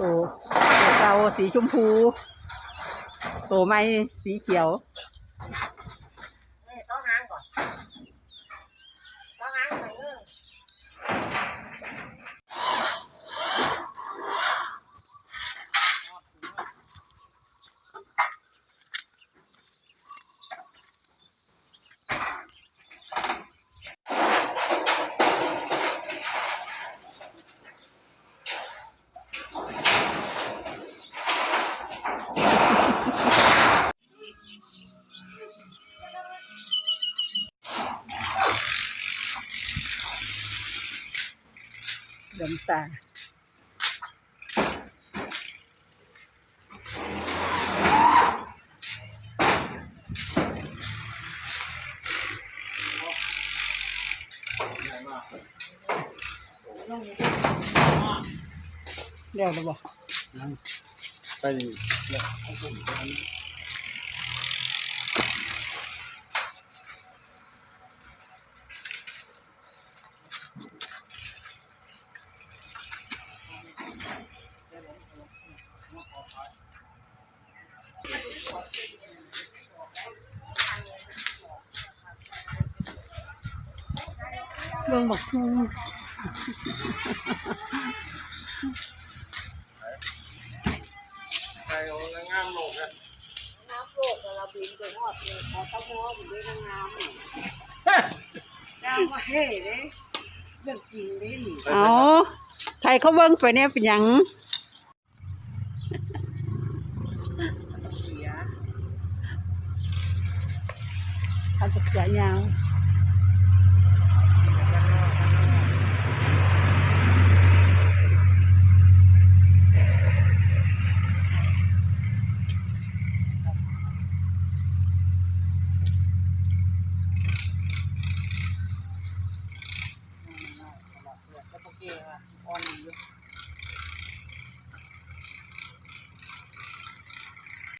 ตัวตัวเก่าสีชมพูตัวใหม่สีเขียว นี่ต้องหางก่อนต้องหางใส่เงื่อน เหลือมตาเดี๋ยวจะบอกไป เนี่ยเบิ่งบักฮูไปเอางามโลกนะน้ำโลกแต่เราบินไปหอดเลยขอตะมออยู่ด้วยนางงามนี่ดาวมาเฮ่เลยเรื่องจริงเลยนี่เอาใครเขาเบิ่งไปเนี่ยเป็นหยังเสียทำตักษายาว 啊，包旅。